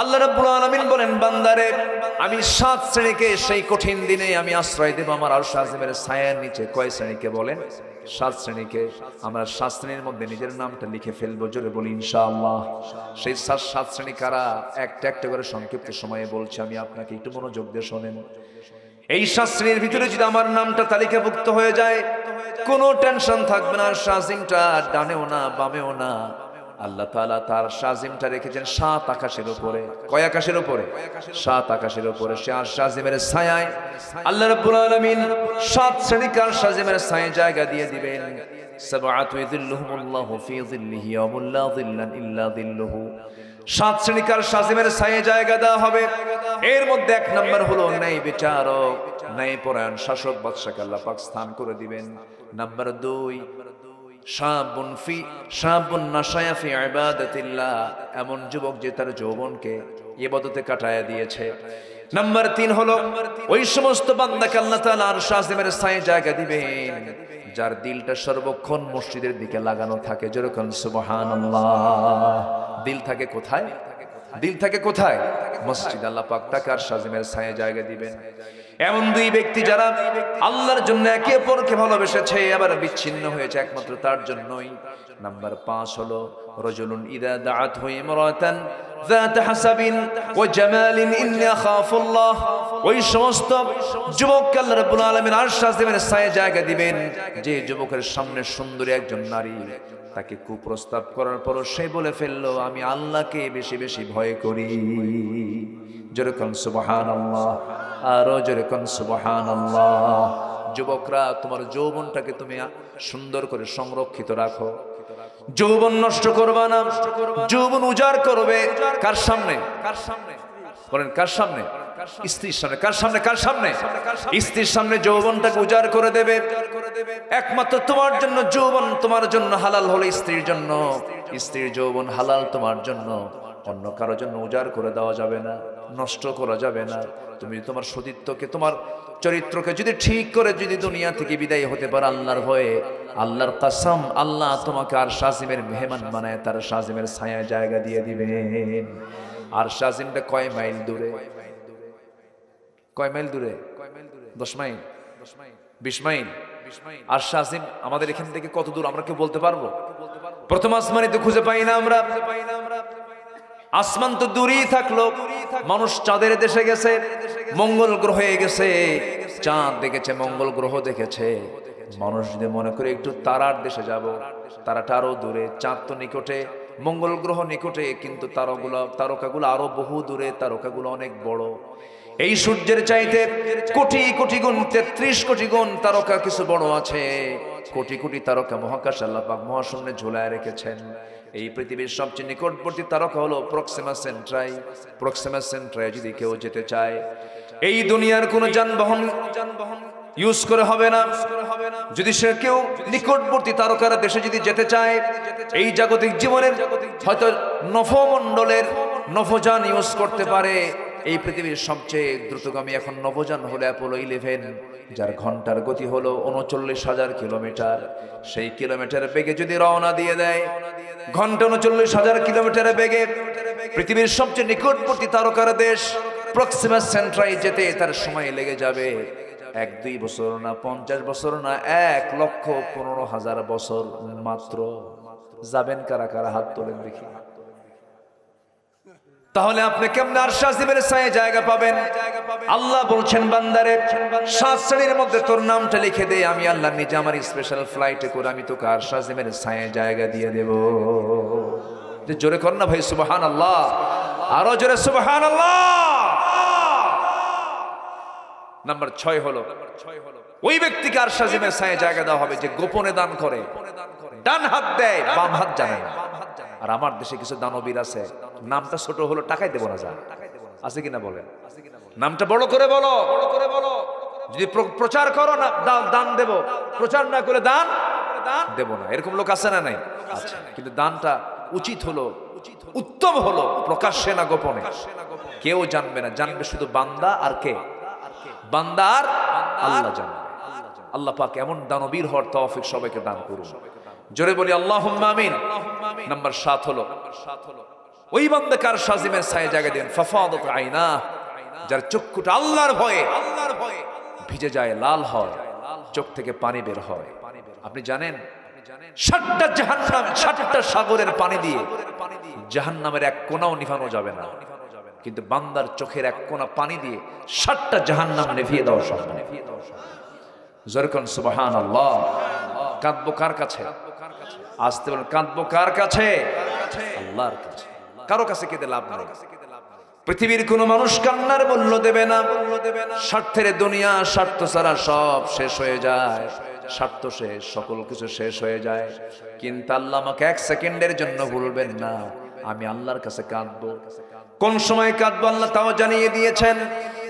আল্লাহ রাব্বুল আলামিন বলেন, বান্দারে, আমি সাত শ্রেণীকে সেই কঠিন দিনে আমি আশ্রয় দেব। আমার আর শাহিমের ছায়ার নিচে কয় শ্রেণীকে বলেন? সাত শ্রেণীকে। আমরা সাত শ্রেণির মধ্যে নিজের নামটা লিখে ফেলব, জোরে বলি ইনশাআল্লাহ। সেই সাত সাত শ্রেণি কারা? একটা একটা করে সংক্ষিপ্ত সময়ে বলছে, আমি আপনাকে একটু মনোযোগ দিয়ে শোনেন। এই সাত শ্রেণির ভিতরে যদি আমার নামটা তালিকাভুক্ত হয়ে যায়, কোনো টেনশন থাকবে না আর শাজিমটা ডানেও না, বামেও না। আল্লাহ তাআলা তার শাজিমটা রেখেছেন সাত আকাশের উপরে। কয় আকাশের উপরে? সাত আকাশের উপরে। সে আর শাজিমের ছায়ায় আল্লাহ রাব্বুল আলামিন সাত শ্রেণীকার শাজিমের ছায়ায় জায়গা দিয়ে দিবেন। সাত শ্রেণীকার শাজিমের ছায়ে জায়গা দেওয়া হবে। এর মধ্যে এক নম্বর হলো ন্যায় বিচারক। ন্যায় পরায়ণ শাসক বাদশাকে আল্লাহ পাক স্থান করে দিবেন। নাম্বার দুই এমন যুবক যে তার যৌবনকে ইবাদতে কাটায়া দিয়েছে। নাম্বার তিন হলো, ওই সমস্ত বান্দাকে আল্লাহ তাআলা আর শাজিমের ছায়ে জায়গা দিবেন, যার দিলটা সর্বক্ষণ মসজিদের দিকে লাগানো থাকে। যেরকম সুবহানাল্লাহ। দিল থাকে কোথায়? দিল থাকে কোথায়? মসজিদ আল্লাহ পাক তাকে আর শাজিমের ছায়ে জায়গা দিবেন। এমন দুই ব্যক্তি যারা আল্লাহর জন্য একে অপরকে ভালোবেসেছে, আবার বিচ্ছিন্ন হয়েছে, একমাত্র তার জন্যই। নাম্বার পাঁচ হলো, রজলুন ইদা দাঁত হয়ে মরাতান সমস্ত যুবক আল্লাহ আলমের আর জায়গা দিবেন, যে যুবকের সামনে সুন্দরী একজন নারী তাকে কুপ্রস্তাব করার পর সে বলে ফেলল, আমি আল্লাহকে বেশি বেশি ভয় করি। যেরকম সুবাহ আল্লাহ আরও যেরকম সুবহান যুবকরা, তোমার যৌবনটাকে তুমি সুন্দর করে সংরক্ষিত রাখো। যৌবন নষ্ট করবা না। যৌবন উজাড় করবে কার সামনে? কার সামনে বলেন, কার সামনে? স্ত্রীর সামনে। কার সামনে? কার সামনে? স্ত্রীর সামনে যৌবনটাকে উজাড় করে দেবে। একমাত্র তোমার জন্য যৌবন তোমার জন্য হালাল হলো স্ত্রীর জন্য। স্ত্রীর যৌবন হালাল তোমার জন্য। অন্য কারোর জন্য উজাড় করে দেওয়া যাবে না। নষ্ট করা যাবে না। তুমি তোমার সতীত্বকে, তোমার চরিত্রকে যদি ঠিক করে, যদি দুনিয়া থেকে বিদায় হতে পারে আল্লাহর ভয়ে আল্লাহর কাসাম, আল্লাহ তোমাকে আর শাজিমের মেহমান বানায়, তার শাজিমের ছায়া জায়গা দিয়ে দিবেন। আর শাজিমটা কয় মাইল দূরে? কয় মাইল দূরে? দশ মাইল? বিশ মাইল? আর শাজিম আমাদের এখান থেকে কত দূর আমরা কেউ বলতে পারব? প্রথম আসমানে তো খুঁজে পাই না আমরা। আসমান তো দূরেই থাকল। মানুষ চাঁদের দেশে গেছে, মঙ্গল গ্রহে গেছে, চাঁদ দেখেছে, মঙ্গল গ্রহ দেখেছে। মানুষ যদি মনে করে একটু তারার দেশে যাব, তারাটা আরও দূরে, চাঁদ তো নিকটে, মঙ্গল গ্রহ নিকটে, কিন্তু তারগুলো তারকাগুলো আরও বহু দূরে, তারকাগুলো অনেক বড়। এই সূর্যের চাইতে কোটি কোটি গুণ, তেত্রিশ কোটি গুণ তারকা কিছু বড় আছে। কোটি কোটি তারকা মহাকাশ আল্লাহ পাক মহাশূন্যে ঝোলায় রেখেছেন। এই পৃথিবীর সবচেয়ে নিকটবর্তী তারকা হলো প্রক্সিমা সেন্ট্রাই প্রক্সিমা সেন্ট্রাই যদি কেউ যেতে চায়, এই দুনিয়ার কোনো যানবাহন যানবাহন ইউজ করে হবে না। যদি সে কেউ নিকটবর্তী তারকার দেশে যদি যেতে চায়, এই জাগতিক জীবনের হয়তো নভমণ্ডলের নভযান ইউজ করতে পারে। এই পৃথিবীর সবচেয়ে দ্রুতগামী এখন নভযান হলো অ্যাপোলো ইলেভেন যার ঘণ্টার গতি হলো উনচল্লিশ হাজার কিলোমিটার, সেই কিলোমিটার বেগে যদি রওনা দিয়ে দেয়, ঘণ্টা উনচল্লিশ হাজার কিলোমিটার বেগে পৃথিবীর সবচেয়ে নিকটবর্তী তারকার দেশ প্রক্সিমা সেন্ট্রাই যেতে তার সময় লেগে যাবে এক, দুই বছর না পঞ্চাশ বছর না এক লক্ষ পনেরো হাজার বছর মাত্র। যাবেন কারা কারা হাত তোলেন দেখি। তাহলে আপনি কেমন আর শাসিবের ছায়ে জায়গা পাবেন? আল্লাহ বলছেন, বান্দারে, সাত শ্রেণির মধ্যে তোর নামটা লিখে দে, আমি আল্লাহ নিজে আমার স্পেশাল ফ্লাইটে করে আমি তোকে আর শাসিবের ছায়ে জায়গা দিয়ে দেব। যে জোরে কর না ভাই সুবহান আল্লাহ আরও জোরে সুবহান আল্লাহ নাম্বার ছয় হলো, ওই ব্যক্তিকে আর শাসিবের ছায়ে জায়গা দেওয়া হবে যে গোপনে দান করে। ডান হাত দেয়, বাম হাত জানে না। আর আমার দেশে কিছু দানবীর আছে, নামটা ছোট হলো টাকাই দেবো না যা। আছে কিনা বলেন? নামটা বড় করে বলো। করে বলো যদি প্রচার করো না, দান- দেব। প্রচার না করে দান দান দেব না। এরকম লোক আছে না নাই? আচ্ছা কিন্তু দানটা উচিত হলো, উত্তম হলো, প্রকাশ্যে না গোপনে? কেউ জানবে না। জানবে শুধু বান্দা আর কে? বান্দা আর আল্লাহ জানবে। আল্লাহ পাক এমন দানবীর হওয়ার তৌফিক সবাইকে দান করুন। জোরে বলি আল্লাহ আমিন। নাম্বার সাত হলো, ওই বান্দা কার সাজিমের ছায়া জায়গা দেন? ফাফাদত আইনা। যার চক্ষুটা আল্লাহর ভয়ে আল্লাহর ভয়ে ভিজে যায়, লাল হয়, চোখ থেকে পানি বের হয়। আপনি জানেন জাহান্নাম ষাটটা সাগরের পানি দিয়ে এক কোনাও নিভানো যাবে না। কিন্তু বান্দার চোখের এক কোনা পানি দিয়ে নেভিয়ে দেওয়া সম্ভব। জরকন সুবহান আল্লাহ কাঁদবো কার কাছে? আসতে বলেন কাঁদবো কার কাছে? আল্লাহর কাছে। কারও কাছে কেঁদে লাভ নেই। পৃথিবীর কোনো মানুষ কান্নার মূল্য দেবে না মূল্য দেবে না। স্বার্থের দুনিয়া, স্বার্থ ছাড়া সব শেষ হয়ে যায়। স্বার্থ শেষ, সকল কিছু শেষ হয়ে যায়। কিন্তু আল্লাহ আমাকে এক সেকেন্ডের জন্য ভুলবেন না। আমি আল্লাহর কাছে কাঁদবো। কোন সময় কাঁদবো আল্লাহ তাও জানিয়ে দিয়েছেন।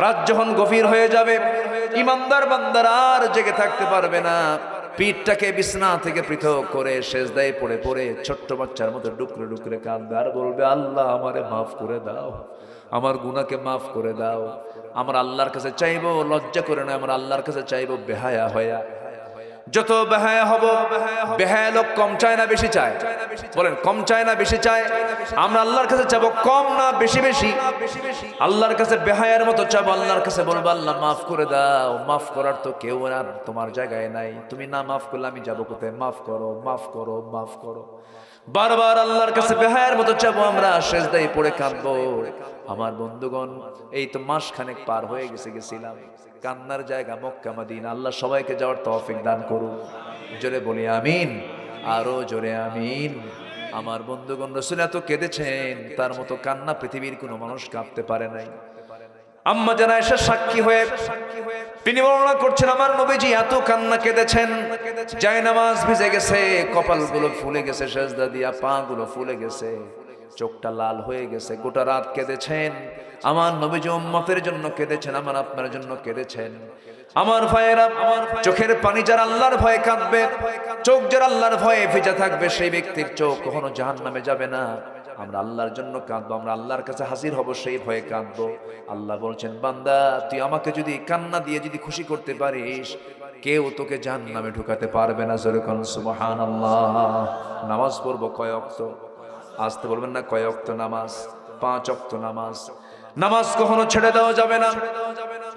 রাত যখন গভীর হয়ে যাবে, ইমানদার বান্দার আর জেগে থাকতে পারবে না। পিঠটাকে বিছনা থেকে পৃথক করে শেষদায় পড়ে পড়ে ছোট্ট বাচ্চার মতো ডুকরে ডুকরে কাঁদবে। আর বলবে, আল্লাহ, আমারে মাফ করে দাও। আমার গুনাকে মাফ করে দাও। আমার আল্লাহর কাছে চাইব, লজ্জা করে না আমার আল্লাহর কাছে চাইব বেহায়া হয়া যত বেহায়া হব, বেহায়া লোক কম চায় না, বেশি চায়। বলেন, কম চায় না, বেশি চায়? আমরা আল্লাহর কাছে চাবো, কম না, বেশি বেশি? আল্লাহর কাছে বেহায়ার মতো চাবো, আল্লাহর কাছে বলব, আল্লাহ, মাফ করে দাও। মাফ করার তো কেউ আর তোমার জায়গায় নাই। তুমি না মাফ করলে আমি যাব কোথায়? মাফ করো মাফ করো মাফ করো। বারবার আল্লাহর কাছে বেহায়ার মতো চাবো, আমরা শেষ দায়ী পড়ে কাঁদবো। আমার বন্ধুগণ, এই তো মাস খানেক পার হয়ে গেছে, গেছিলাম। কান্নার জায়গা মক্কা, মাদিনা। আল্লাহ সবাইকে যাওয়ার তৌফিক দান করুন। জোরে বলি আমিন। আরও জোরে আমিন। আমার বন্ধুগণ, রসুল এত কেঁদেছেন, তার মতো কান্না পৃথিবীর কোনো মানুষ কাঁদতে পারে নাই। আম্মা জানা এসে সাক্ষী হয়ে তিনি বর্ণনা করছেন, আমার নবীজি এত কান্না কেঁদেছেন যায় নামাজ ভিজে গেছে, কপালগুলো ফুলে গেছে, সেজদা দিয়া পা গুলো ফুলে গেছে। চোখটা লাল হয়ে গেছে, গোটা রাত কেঁদেছেন। আমার নবীজি উম্মতের জন্য কেঁদেছেন, আমার আপনার জন্য কেঁদেছেন। আমার ভাইয়েরা আমার চোখের পানি যারা আল্লাহর ভয়ে কাঁদবে, চোখ যারা আল্লাহর ভয়ে ভেজা থাকবে, সেই ব্যক্তির চোখ কখনো জাহান নামে যাবে না। আমরা আল্লাহর জন্য কাঁদবো, আমরা আল্লাহর কাছে হাজির হব, সেই ভয়ে কাঁদবো। আল্লাহ বলছেন, বান্দা, তুই আমাকে যদি কান্না দিয়ে যদি খুশি করতে পারিস, কেউ তোকে জাহান নামে ঢুকাতে পারবে না। যেরকম সুবহান আল্লাহ নামাজ পড়ব কয় আসতে বলবেন না, কয় অক্ত নামাজ, পাঁচ অক্ত নামাজ। নামাজ কখনো ছেড়ে দেওয়া যাবে না।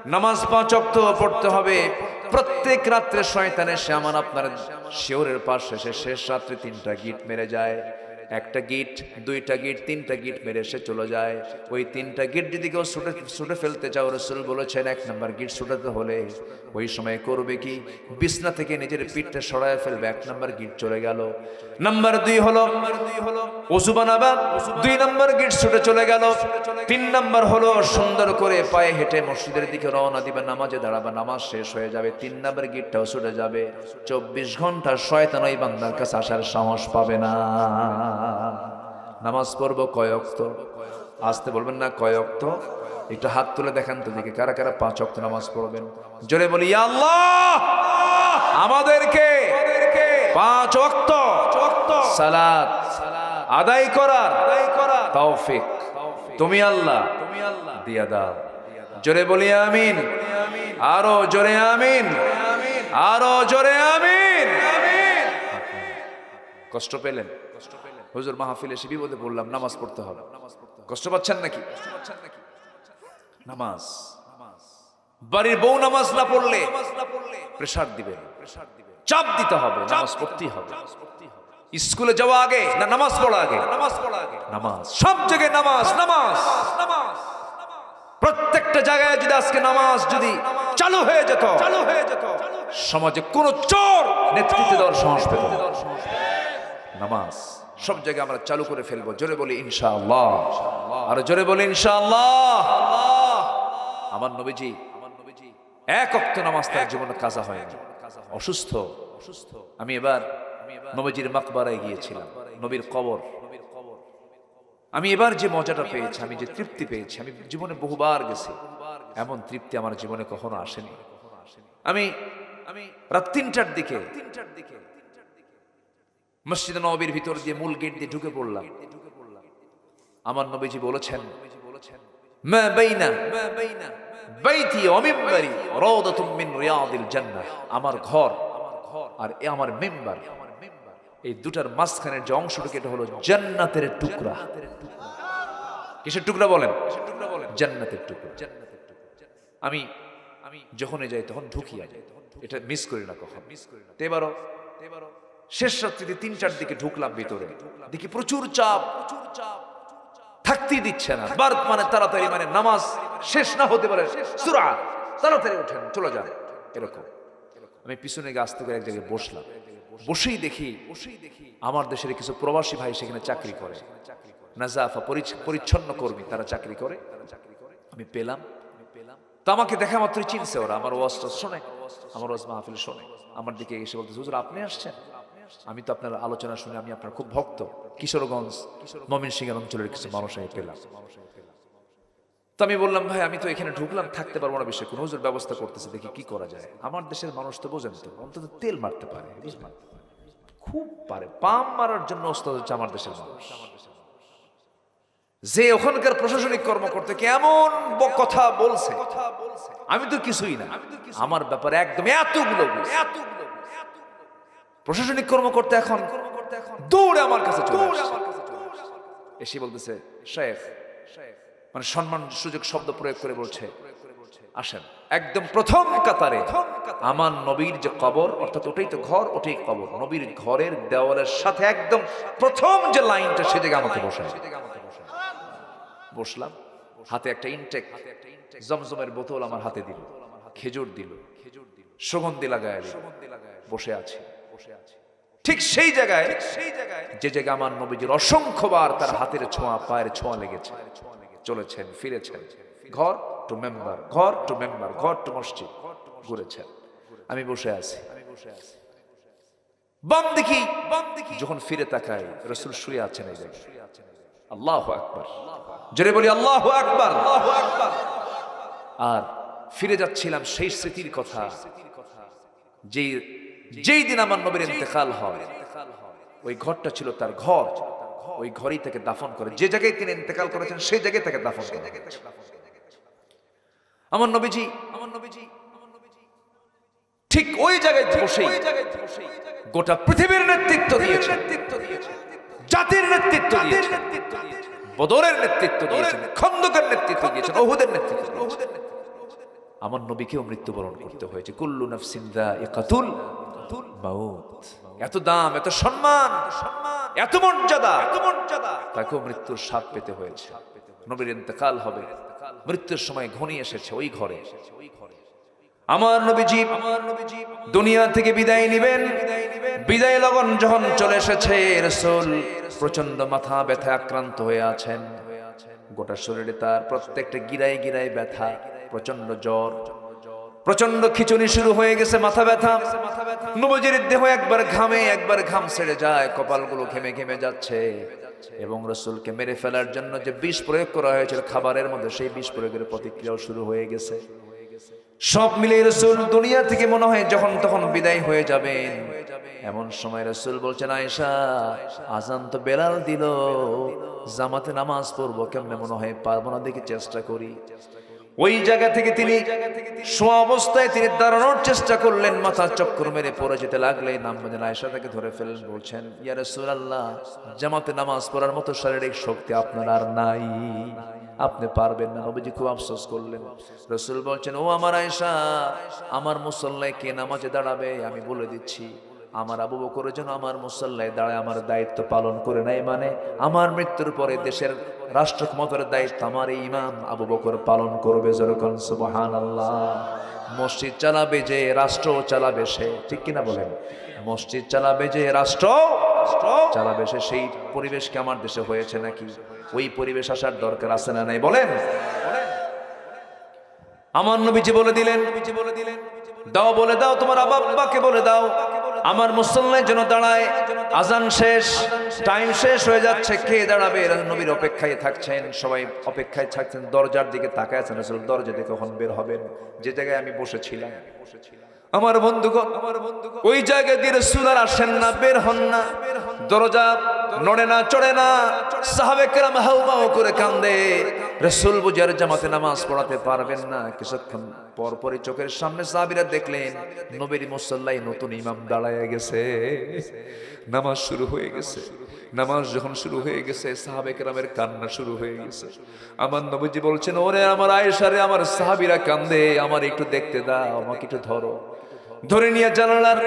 নামাজ পাঁচ অক্ত পড়তে হবে। প্রত্যেক রাত্রে শয়তানে সে আমার আপনার শেওরের পাশে, সে শেষ রাত্রে তিনটা গিট মেরে যায়। একটা গিট, দুইটা গিট, তিনটা গিট মেরে সে চলে যায়। ওই তিনটা গিট যদি কেউ ছুটে ছুটে ফেলতে চাও রসুল বলেছেন, এক নম্বর গিট ছুটাতে হলে ওই সময় করবে কি? বিছনা থেকে নিজের পিঠটা সরায় ফেলবে, এক নম্বর গিট চলে গেল। নাম্বার দুই হলো, অজু বানাবা, দুই নম্বর গিট ছুটে চলে গেল। তিন নম্বর হলো, সুন্দর করে পায়ে হেঁটে মসজিদের দিকে রওনা দিবে, নামাজে দাঁড়াবে, নামাজ শেষ হয়ে যাবে, তিন নম্বর গিটটাও ছুটে যাবে। চব্বিশ ঘণ্টা শয়তান ওই বান্দার কাছে আসার সাহস পাবে না। নামাজ পড়ব কয়ক্ত আসতে বলবেন না কয়ক্ত একটু হাত তুলে দেখান তো দিকে, কারা কারা পাঁচ অক্ত নামাজ পড়বেন। জোরে বলি আল্লাহ! আমাদেরকে পাঁচ অক্ত সালাদ আদায় করার তৌফিক তুমি আল্লাহ তুমি আল্লাহ দিয়া দাও। জোরে বলি, আমিন। আরও জোরে, আমিন। আরও জোরে, আমিন। কষ্ট পেলেন? হুজুর মাহফিল এসে বিপদে পড়লাম, নামাজ পড়তে হবে। কষ্ট পাচ্ছেন নাকি? নামাজ। বাড়ির বউ নামাজ না পড়লে প্রেসার দিবে। চাপ দিতে হবে, নামাজ পড়তেই হবে। স্কুলে যাওয়া আগে না নামাজ পড়া আগে? নামাজ। পড়া আগে নামাজ সব জায়গায় নামাজ নামাজ। নামাজ প্রত্যেকটা জায়গায় যদি আজকে নামাজ যদি চালু হয়ে যেত চালু হয়ে যেত সমাজে কোন চোর নেতৃত্ব দেওয়ার সাহস। নামাজ। সব জায়গায় আমরা চালু করে ফেলব। জোরে বলি, ইনশাআল্লাহ। আর জোরে বলি, ইনশাআল্লাহ। আমার নবীজি, এক অক্ত নামাজ তার জীবনে কাজা হয়নি অসুস্থ অসুস্থ। আমি এবার নবীজির মাকবারায় গিয়েছিলাম, নবীর কবর। আমি এবার যে মজাটা পেয়েছি, আমি যে তৃপ্তি পেয়েছি, আমি জীবনে বহুবার গেছি। এমন তৃপ্তি আমার জীবনে কখনো আসেনি। আমি আমি রাত তিনটার দিকে তিনটার দিকে মসজিদ নবীর ভিতর দিয়ে মূল গেট দিয়ে ঢুকে পড়লাম। আমার নবীজি বলেছেন আমার ঘর আর এ আমার মেম্বার। এই দুটার মাঝখানের যে অংশটুকু, এটা হলো জান্নাতের টুকরা। কিসের টুকরা বলেন? জান্নাতের টুকরা। আমি আমি যখনই যাই তখন ঢুকিয়া যাই। এটা মিস করি না কখন। মিস করি না এবারও এবারও শেষ রাত্রিতে তিনটার দিকে ঢুকলাম ভিতরে। দেখি প্রচুর চাপ। প্রচুর চাপ থাকতেই দিচ্ছে না। বার মানে তাড়াতাড়ি মানে নামাজ শেষ না হতে পারে, সুরা, তাড়াতাড়ি ওঠেন, চলে যান। এরকম। আমি পিছনে গিয়ে আস্তে করে এক জায়গায় বসলাম। বসেই দেখি বসেই দেখি আমার দেশের কিছু প্রবাসী ভাই সেখানে চাকরি করে। নাজাফা পরিচ্ছন্ন কর্মী, তারা চাকরি করে। আমি পেলাম। তো আমাকে দেখা মাত্রই চিনছে ওরা। আমার ওয়াজটা শোনে। আমার ওয়াজ মাহফিল শোনে। আমার দিকে এসে বলতে হুজুর, আপনি আসছেন? আমি তো আপনার আলোচনা শুনে আমি আপনার খুব ভক্ত। কিশোরগঞ্জ, মমিন সিংহের অঞ্চলের কিছু মানুষ পেলাম তো আমি বললাম, ভাই, আমি তো এখানে ঢুকলাম, থাকতে পারব না বেশি কোনো ব্যবস্থা করতেছে, দেখি কি করা যায়। আমার দেশের মানুষ তো বোঝেন তো, অন্তত তেল মারতে পারে খুব পারে, পাম মারার জন্য ওস্তাদ হচ্ছে আমার দেশের মানুষ। যে ওখানকার প্রশাসনিক কর্মকর্তা কেমন কথা বলছে, আমি তো কিছুই না। আমার ব্যাপারে একদম এতগুলো বুঝ। প্রশাসনিক কর্মকর্তা এখন দৌড়ে আমার কাছে এসে বলতেছে শেখ মানে সম্মান সুযোগ শব্দ প্রয়োগ করে বলছে আসেন। একদম প্রথম কাতারে আমার নবীর যে কবর অর্থাৎ ওটাই তো ঘর ওটাই কবর। নবীর ঘরের দেওয়ালের সাথে একদম প্রথম যে লাইনটা সে জায়গায় আমাকে বসায় বসলাম হাতে একটা ইনটেক জমজমের বোতল আমার হাতে দিল খেজুর দিল খেজুর দিল সুগন্ধি লাগায় বসে বসে আছি। ঠিক সেই জায়গায় সেই জায়গায় যে জায়গায় আমার নবীজির অসংখ্যবার তার হাতের ছোঁয়া, পায়ের ছোঁয়া লেগেছে। চলেছেন, ফিরেছেন। ঘর টু মেম্বার, ঘর টু মেম্বার, ঘর টু মসজিদ ঘুরেছেন। আমি বসে আছি। আমি বসে আছি বাম দেখি বাম দেখি যখন ফিরে তাকাই, রসুল শুয়ে আছেন এই জায়গায়। আল্লাহ আকবার। জোরে বলি, আল্লাহ আকবার। আর ফিরে যাচ্ছিলাম সেই স্মৃতির কথা, যেই যেই দিন আমার নবীর ইন্তেকাল হয় ওই ঘরটা ছিল তার ঘর, ওই ঘরেই তাকে দাফন করে। যে জায়গায় তিনি ইন্তেকাল করেছেন, সেই জায়গায় তাকে দাফন করে আমার নবীজি আমার নবীজি, ঠিক ওই জায়গায় বসেই গোটা পৃথিবীর নেতৃত্ব দিয়েছে, জাতির নেতৃত্ব দিয়েছে, বদরের নেতৃত্ব দিয়েছেন খন্দকের নেতৃত্ব দিয়েছেন ওহুদের নেতৃত্ব দিয়েছেন আমার নবীকেও মৃত্যুবরণ করতে হয়েছে। কুল্লু নাফসিন যায়িকাতুল মাউত। এত দাম, এত সম্মান, এত মর্যাদা এত মর্যাদা তাকেও মৃত্যুর স্বাদ পেতে হয়েছে। নবীর ইন্তেকাল হবে। মৃত্যুর সময় ঘনিয়ে এসেছে ওই ঘরে। আমার নবীজি আমার নবীজি দুনিয়া থেকে বিদায় নিবেন। বিদায় লগন যখন চলে এসেছে, রসুল প্রচণ্ড মাথা ব্যথা আক্রান্ত হয়ে আছেন। গোটা শরীরে তার প্রত্যেকটা গিরায় গিরায় ব্যথা। প্রচণ্ড জ্বর। প্রচণ্ড খিচুনি শুরু হয়ে গেছে, মাথা ব্যথা। নবজির দেহ একবার ঘামে, একবার ঘাম ছেড়ে যায়, কপালগুলো ঘেমে ঘেমে যাচ্ছে। এবং রসুলকে মেরে ফেলার জন্য যে বিষ প্রয়োগ করা হয়েছিল, খাবারের মধ্যে সেই বিষ প্রয়োগের প্রতিক্রিয়াও শুরু হয়ে গেছে। সব মিলে রসুল দুনিয়া থেকে মনে হয় যখন তখন বিদায় হয়ে যাবেন। এমন সময় রসুল বলছেন, আয়েশা, আজান তো বেলাল দিল। জামাতে নামাজ পড়ব, কেমনে মনে হয় পারব না, দেখে চেষ্টা করি। ওই জায়গা থেকে তিনি শোয়া অবস্থায় তিনি দাঁড়ানোর চেষ্টা করলেন মাথা চক্কর মেরে পড়ে যেতে লাগলে নাম বেঁধে আয়েশা তাকে ধরে ফেলেন বলছেন, ইয়া রাসূলুল্লাহ, জামাতে নামাজ পড়ার মতো শারীরিক শক্তি আপনার আর নাই। আপনি পারবেন না। নবীজি খুব আফসোস করলেন। রসুল বলছেন, ও আমার আয়েশা, আমার মুসল্লায় কে নামাজে দাঁড়াবে? আমি বলে দিচ্ছি আমার আবু বকরের যেন আমার মুসল্লায় দাঁড়ায়, আমার দায়িত্ব পালন করে নাই মানে আমার মৃত্যুর পরে দেশের রাষ্ট্র ক্ষমতার দায়িত্ব আমার এই ইমাম আবু বকর পালন করবে যেরকম সুবহান আল্লাহ মসজিদ চালাবে যে, রাষ্ট্র চালাবে সে, ঠিক কিনা বলেন? মসজিদ চালাবে যে, রাষ্ট্র চালাবে সে, সেই পরিবেশ কি আমার দেশে হয়েছে নাকি? ওই পরিবেশ আসার দরকার আছে না নাই? বলেন। আমার নবীজি বলে দিলেন নবীজি বলে দিলেন দাও বলে দাও, তোমার আব্বাকে বলে দাও। আমার মুসল্লায় যেন দাঁড়ায়, আজান শেষ টাইম শেষ হয়ে যাচ্ছে, কে দাঁড়াবে? এরা নবীর অপেক্ষায় থাকছেন, সবাই অপেক্ষায় থাকছেন, দরজার দিকে তাকায় আছেন আসলে দরজা দিয়ে কখন বের হবেন। যে জায়গায় আমি বসেছিলাম বসেছিলাম। আমার বন্ধুগণ আমার বন্ধুগণ ওই জায়গায় দিয়ে সুদার আসেন না, বের হন না। দরজা নড়ে না, চড়ে না। সাহাবে কেরাম হাউ মাউ করে কান্দে। রসুল বুঝার জামাতে নামাজ পড়াতে পারবেন না। কিছুক্ষণ পরপরই চোখের সামনে সাহাবিরা দেখলেন, নবীর মুসল্লাই নতুন ইমাম দাঁড়ায় গেছে। নামাজ শুরু হয়ে গেছে। নামাজ যখন শুরু হয়ে গেছে সাহাবে কেরামের কান্না শুরু হয়ে গেছে। আমার নবীজি বলছেন, ওরে আমার আয়েশারে আমার সাহাবিরা কান্দে, আমার একটু দেখতে দাও, আমাকে একটু ধরো। ধরে নিয়ে জানালার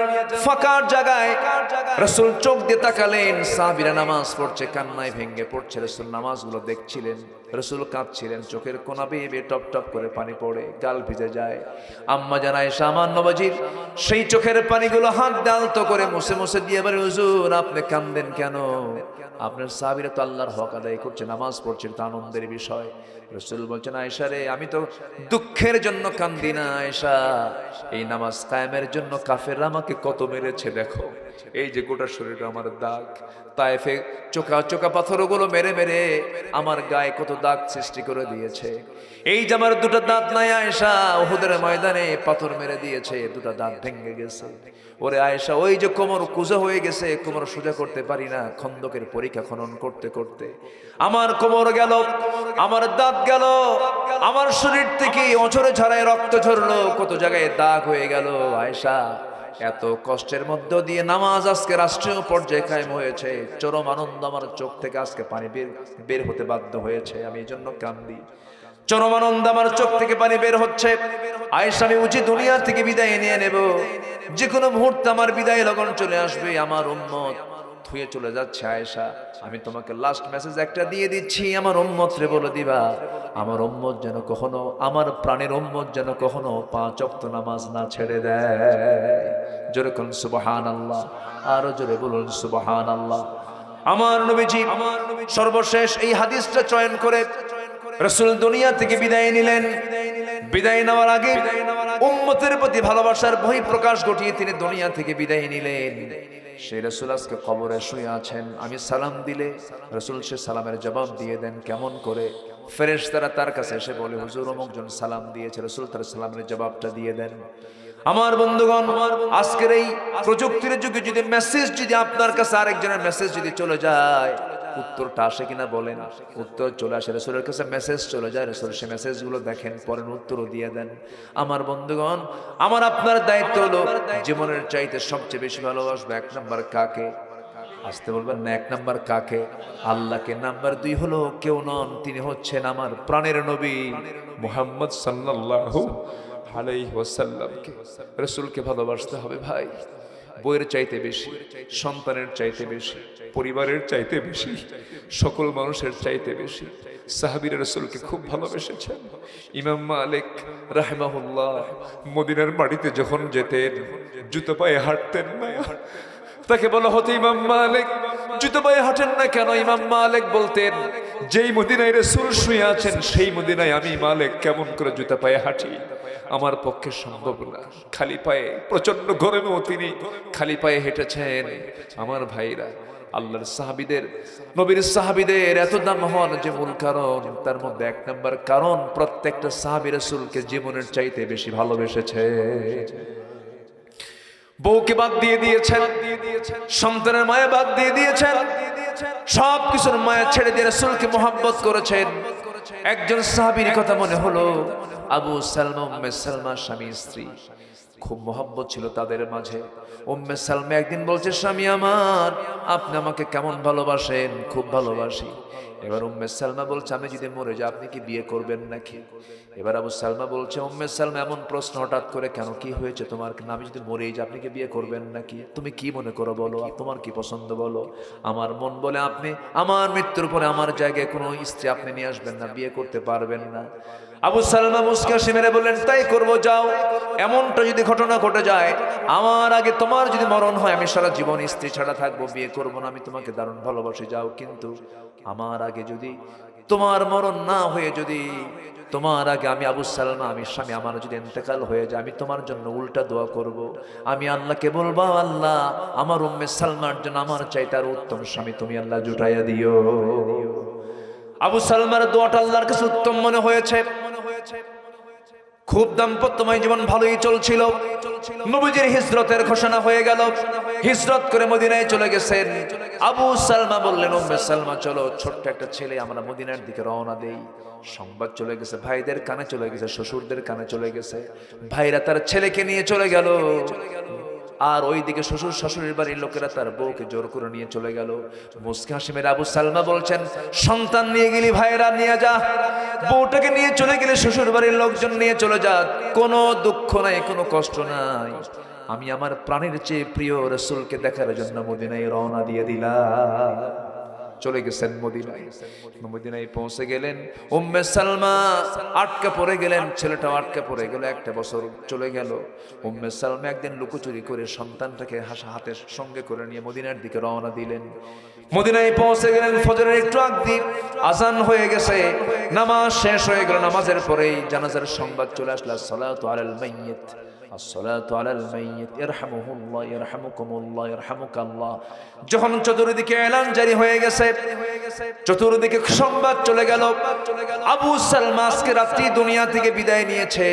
ফাঁকার জায়গায় রসুল চোখ দিয়ে তাকালেন, সাহাবিরা নামাজ পড়ছে, কান্নায় ভেঙ্গে পড়ছে, রসুল নামাজগুলো দেখছিলেন, রসুল কাঁদছিলেন, চোখের কোনা বেয়ে বেয়ে টপ টপ করে পানি পড়ে, গাল ভিজে যায়। আম্মা জানায় সামান নবাজির সেই চোখের পানিগুলো হাত ডালতো করে মুছে মুছে দিয়ে বলে, হুজুর, আপনি কান্দেন কেন? আপনার সাহাবিরা তো আল্লাহর হক আদায় করছে, নামাজ পড়ছেন, তা আনন্দের বিষয়। রসুল বলছেন আয়সা রে, আমি তো দুঃখের জন্য কান্দি না আয়সা এই নামাজ কায়েমের জন্য কাফের আমাকে কত মেরেছে, দেখো। এই যে গোটা শরীরে আমার দাগ তাইফে চোকা চোকা পাথরগুলো মেরে মেরে আমার গায়ে কত দাগ সৃষ্টি করে দিয়েছে। এই যে আমার দুটো দাঁত নাই আয়সা ওহুদের ময়দানে পাথর মেরে দিয়েছে, দুটো দাঁত ভেঙে গেছে। ওরে আয়েশা, ওই যে কোমর কুজো হয়ে গেছে, কোমর সোজা করতে পারি না, খন্দকের পরীক্ষা খনন করতে করতে। আমার কোমর গেল, আমার দাঁত গেল। আমার শরীর থেকে অঝরে ঝরায় রক্ত ঝরলো। কত জায়গায় দাগ হয়ে গেল, আয়েশা। এত কষ্টের মধ্য দিয়ে নামাজ আজকে রাষ্ট্রীয় পর্যায়ে কায়েম হয়েছে। চরম আনন্দ আমার চোখ থেকে আজকে পানি বের বের হতে বাধ্য হয়েছে। আমি এই জন্য কান্দি। চরম আনন্দ আমার চোখ থেকে পানি বের হচ্ছে। আয়েশা, আমি উচিত দুনিয়া থেকে বিদায় নিয়ে নেব। যে কোনো মুহূর্তে আমার বিদায় লগন চলে আসবে আমার উম্মত। থুয়ে চলে যাচ্ছে আয়েশা। আমি তোমাকে লাস্ট মেসেজ একটা দিয়ে দিচ্ছি, আমার উম্মত রে বলে দিবা, আমার উম্মত যেন কখনো, আমার প্রাণের উম্মত যেন কখনো পাঁচ অক্ত নামাজ না ছেড়ে দেয়। জোরে কোন সুবহান আল্লাহ আরও জোরে বলুন সুবহান আল্লাহ আমার নবীজি আমার সর্বশেষ এই হাদিসটা চয়ন করে রসুল দুনিয়া থেকে বিদায় নিলেন। বিদায় নেওয়ার আগে উম্মতের প্রতি ভালোবাসার বহি প্রকাশ ঘটিয়ে তিনি দুনিয়া থেকে বিদায় নিলেন। সেই রসুল আজকে কবরে শুয়ে আছেন। আমি সালাম দিলে রসুল সে সালামের জবাব দিয়ে দেন, কেমন করে? ফেরেশ তারা তার কাছে এসে বলে, হুজুর অমুকজন সালাম দিয়েছে। রসুল তার সালামের জবাবটা দিয়ে দেন। আমার বন্ধুগণ, আজকের এই প্রযুক্তির যুগে যদি মেসেজ যদি আপনার কাছে আরেকজনের মেসেজ যদি চলে যায় উত্তরটা আসে কিনা বলেন। উত্তর চলে আসে। রসুলের কাছে মেসেজ চলে যায়। রসুল সে মেসেজগুলো দেখেন পরের উত্তরও দিয়ে দেন। আমার বন্ধুগণ, আমার আপনার দায়িত্ব হলো জীবনের চাইতে সবচেয়ে বেশি ভালোবাসবো এক নম্বর কাকে? আসতে বলবেন না, এক নাম্বার কাকে? আল্লাহকে। নাম্বার দুই হলো কেউ নন, তিনি হচ্ছেন আমার প্রাণের নবী মুহাম্মদ সাল্লাল্লাহু আলাইহি ওয়াসাল্লামকে। রাসূলকে ভালোবাসতে হবে ভাই। বইয়ের চাইতে বেশি, সন্তানের চাইতে বেশি, পরিবারের চাইতে বেশি, সকল মানুষের চাইতে বেশি। সাহাবির রসুলকে খুব ভালোবেসেছেন। ইমাম মালিক রাহমাহুল্লাহ মদিনার বাড়িতে যখন যেতেন, জুতো পায়ে হাঁটতেন না। তাকে বলা হতো ইমাম মালিক। জুতো পায়ে হাঁটেন না কেন? ইমাম মালিক বলতেন, যেই মদিনায় রসুল শুয়ে আছেন, সেই মদিনায় আমি মালিক। কেমন করে জুতা পায়ে হাঁটি? আমার পক্ষে সম্ভব না। খালি পায়ে প্রচণ্ড গরমেও তিনি খালি পায়ে হেঁটেছেন। আমার ভাইরা, আল্লাহর সাহাবিদের, নবীর সাহাবিদের এত দাম হওয়ার যে মূল কারণ, তার মধ্যে এক নম্বর কারণ, প্রত্যেকটা সাহাবি রসুলকে জীবনের চাইতে বেশি ভালোবেসেছে। বউকে বাদ দিয়ে দিয়েছেন, সন্তানের মায়া বাদ দিয়ে দিয়েছেন, সব কিছুর মায়া ছেড়ে দিয়ে রসুলকে মোহাম্মত করেছেন। একজন সাহাবির কথা মনে হলো, আবু সালমা সালমা স্বামী স্ত্রী। খুব মোহাম্মত ছিল তাদের মাঝে। উম্মে সালমা একদিন বলছে, স্বামী আমার, আপনি আমাকে কেমন ভালোবাসেন? খুব ভালোবাসি। এবার উম্মে সালমা বলছে, আমি যদি মরে যাই, আপনি কি বিয়ে করবেন নাকি? এবার আবু সালমা বলছে, উম্মে সালমা, এমন প্রশ্ন হঠাৎ করে কেন? কি হয়েছে তোমার? আমি যদি মরে যাই, আপনি কি বিয়ে করবেন নাকি? তুমি কি মনে করো বলো? তোমার কি পছন্দ বলো? আমার মন বলে আপনি, আমার মৃত্যুর পরে আমার জায়গায় কোনো স্ত্রী আপনি নিয়ে আসবেন না, বিয়ে করতে পারবেন না। আবু সালমা মুসকা মেরে বললেন, তাই করব, যাও। এমনটা যদি ঘটনা ঘটে যায়, আমার আগে তোমার যদি মরণ হয়, আমি সারা জীবন স্ত্রী ছাড়া থাকব, বিয়ে করব না, আমি তোমাকে দারুণ ভালোবাসি, যাও। কিন্তু আমার আগে যদি তোমার মরণ না হয়ে যদি তোমার আগে আমি আবু সালমা, আমি স্বামী, আমার যদি এতেকাল হয়ে যায়, আমি তোমার জন্য উল্টা দোয়া করব। আমি আল্লাহকে বলব, আল্লাহ, আমার উম্মে সালমার জন্য আমার চাই তার উত্তম স্বামী তুমি আল্লাহ জুটাইয়া দিও। আবু সালমার দোয়াটা আল্লাহর কাছে উত্তম মনে হয়েছে। খুব দাম্পত্যময় জীবন ভালোই চলছিল। নবীজির হিজরতের ঘোষণা হয়ে গেল। হিজরত করে মদিনায় চলে গেছেন। আবু সালমা বললেন, উম্মে সালমা, চলো, ছোট্ট একটা ছেলে আমরা মদিনার দিকে রওনা দেই। সংবাদ চলে গেছে, ভাইদের কানে চলে গেছে, শ্বশুরদের কানে চলে গেছে। ভাইরা তার ছেলেকে নিয়ে চলে গেল। আর ওই দিকে শ্বশুর শাশুড়ির বাড়ির লোকেরা তার বউকে জোর করে নিয়ে চলে গেল। মুসকে হাসিমের আবু সালমা বলছেন, সন্তান নিয়ে গেলি ভাইরা নিয়ে যা। বউটাকে নিয়ে চলে গেলে শ্বশুর বাড়ির লোকজন নিয়ে চলে যা। কোনো দুঃখ নাই, কোনো কষ্ট নাই। আমি আমার প্রাণের চেয়ে প্রিয় রসুলকে দেখার জন্য মদিনায় রওনা দিয়ে দিলাম। চলে গেছেন মদিনায়। মদিনায় পৌঁছে গেলেন। উম্মে সালমা আটকা পড়ে গেলেন, ছেলেটাও আটকা পড়ে গেল, একটা বছর চলে গেল। উম্মে সালমা একদিন লুকোচুরি করে সন্তানটাকে হাসা হাতের সঙ্গে করে নিয়ে মদিনার দিকে রওনা দিলেন। মদিনায় পৌঁছে গেলেন, ফজরের একটু আগ আজান হয়ে গেছে, নামাজ শেষ হয়ে গেল, নামাজের পরেই জানাজার সংবাদ চলে আসলো, সালাতু আলাল মাইয়িত। যখন চতুর্দিকে এলান জারি হয়ে গেছে, চতুর্দিকে সংবাদ চলে গেল। আবু সালমা আজকে রাত্রি দুনিয়া থেকে বিদায় নিয়েছে।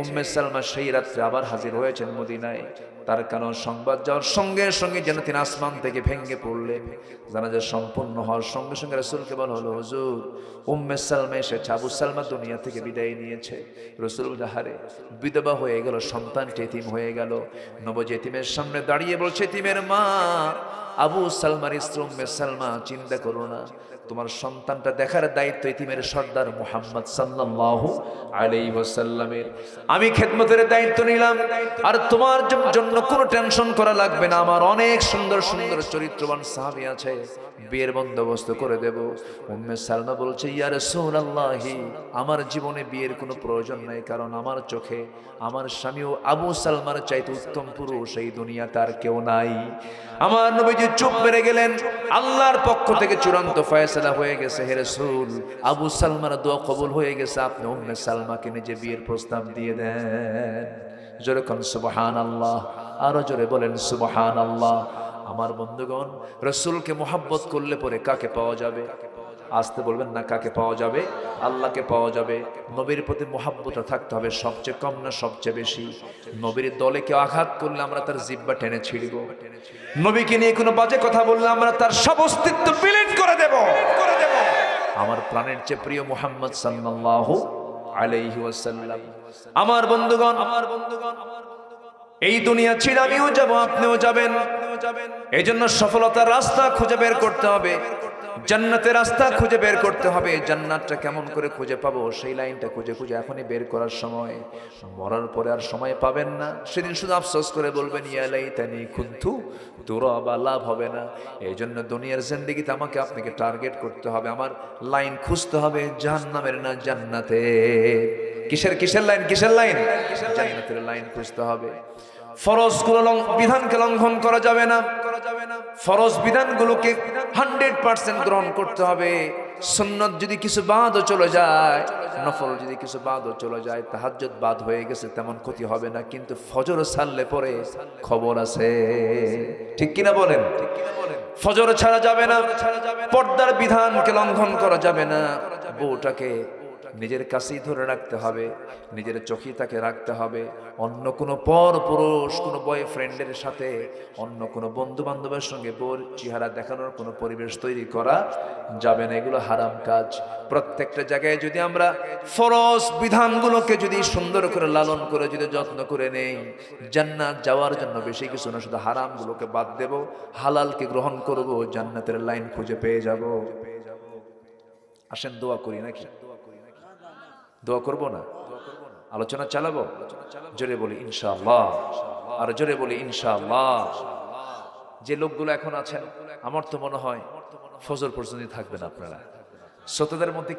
উম্মে সালমা সেই রাত্রে আবার হাজির হয়েছেন মদিনায়। তার কারণ সংবাদ যাওয়ার সঙ্গে সঙ্গে যেন তিনি আসমান থেকে ভেঙ্গে পড়লেন জানাজা সম্পূর্ণ হওয়ার সঙ্গে সঙ্গে রসুলকে বলা হলো, হুজুর, উম্মে সালমা এসেছে, আবু সালমা দুনিয়া থেকে বিদায় নিয়েছে। রসুল জাহারে বিধবা হয়ে গেল সন্তানটি এতিম হয়ে গেল। নবজ এতিমের সামনে দাঁড়িয়ে বলছে, এতিমের মা, আবু সালমার স্ত্রী উম্মে সালমা, চিন্তা করো না তোমার সন্তানটা দেখার দায়িত্ব ইতিমের সর্দার মুহাম্মদ সাল্লাল্লাহু আলাইহি ওয়াসাল্লামের। আমি খেদমতের দায়িত্ব নিলাম, আর তোমার জন্য কোনো টেনশন করা লাগবে না। আমার অনেক সুন্দর সুন্দর চরিত্রবান সাহাবী আছে। বিয়ের বন্দোবস্ত করে দেব। উম্মে সালমা বলছে, ইয়া রাসূলুল্লাহি, আমার জীবনে বিয়ের কোনো প্রয়োজন নাই, কারণ আমার চোখে আমার স্বামীও আবু সালমার চাইতে উত্তম পুরুষ এই দুনিয়া তার কেউ নাই। আমার নবীজি চুপ মেরে গেলেন। আল্লাহর পক্ষ থেকে চূড়ান্ত ফয়সালা হয়ে গেছে, হে রসুল। আবু সালমার দোয়া কবুল হয়ে গেছে, আপনি উম্মে সালমাকে নিজে বিয়ের প্রস্তাব দিয়ে দেন। জোরে সুবহান আল্লাহ আরও জোরে বলেন সুবহান আল্লাহ আমার বন্ধুগণ, রসুলকে মোহাব্বত করলে পরে কাকে পাওয়া যাবে? আসতে বলবেন না কাকে পাওয়া যাবে? আল্লাহকে পাওয়া যাবে। নবীর প্রতি মোহাব্বত থাকতে হবে, সবচেয়ে কম না সবচেয়ে বেশি। নবীর দলে কেউ আঘাত করলে আমরা তার জিব্বা টেনে ছিড়ব। নবীকে নিয়ে কোনো বাজে কথা বললে আমরা তার সব অস্তিত্ব বিলীন করে দেব। আমার প্রাণের চেয়ে প্রিয় মোহাম্মদ সাল্লাল্লাহু আলাইহি ওয়াসাল্লাম। আমার বন্ধুগণ আমার বন্ধুগণ আমার এই দুনিয়া ছেড়ে আমিও যাব, আপনিও যাবেন। এই জন্য সফলতার রাস্তা খুঁজে বের করতে হবে। জান্নাতের রাস্তা খুঁজে বের করতে হবে। জান্নাতটা কেমন করে খুঁজে পাবো? সেই লাইনটা খুঁজে খুঁজে এখনই বের করার সময়। মরার পরে আর সময় পাবেন না। সেদিন শুধু আফসোস করে বলবেন ইয়ালাই তানি খুন্তু তোরা বা লাভ হবে না। এই জন্য দুনিয়ার জিন্দিগিতে আমাকে আপনাকে টার্গেট করতে হবে। আমার লাইন খুঁজতে হবে জাহান্নামের না জান্নাতে। কিসের কিসের লাইন কিসের লাইন? জান্নাতের লাইন খুঁজতে হবে। ফরজগুলো বিধানকে লঙ্ঘন করা যাবে না। ফরজ বিধানগুলোকে হান্ড্রেড পার্সেন্ট গ্রহণ করতে হবে। সুন্নত যদি কিছু বাদও চলে যায়, নফল যদি কিছু বাদও চলে যায়, তাহাজ্জুদ বাদ হয়ে গেছে, তেমন ক্ষতি হবে না। কিন্তু ফজর ছাড়লে পরে খবর আছে। ঠিক কিনা বলেন? ফজর ছাড়া যাবে না, পর্দার বিধানকে লঙ্ঘন করা যাবে না। বউটাকে নিজের কাছেই ধরে রাখতে হবে, নিজের চোখে তাকে রাখতে হবে। অন্য কোনো পর পুরুষ, কোনো বয়ফ্রেন্ডের সাথে, অন্য কোনো বন্ধু বান্ধবের সঙ্গে বোর চেহারা দেখানোর কোনো পরিবেশ তৈরি করা যাবে না, এগুলো হারাম কাজ। প্রত্যেকটা জায়গায় যদি আমরা ফরজ বিধানগুলোকে যদি সুন্দর করে লালন করে, যদি যত্ন করে নেই, জান্নাত যাওয়ার জন্য বেশি কিছু না, শুধু হারামগুলোকে বাদ দেব, হালালকে গ্রহণ করব, জান্নাতের লাইন খুঁজে পেয়ে যাব। আসেন, দোয়া করি, নাকি? দোয়া করব না? আলোচনা চালাবো? জোরে বলি, ইনশাআল্লাহ। আর জোরে বলি, ইনশাআল্লাহ। যে লোকগুলো এখন আছেন, আমার তো মনে হয় ফজর পর্যন্ত থাকবেন আপনারা। শ্রোতাদের মধ্যে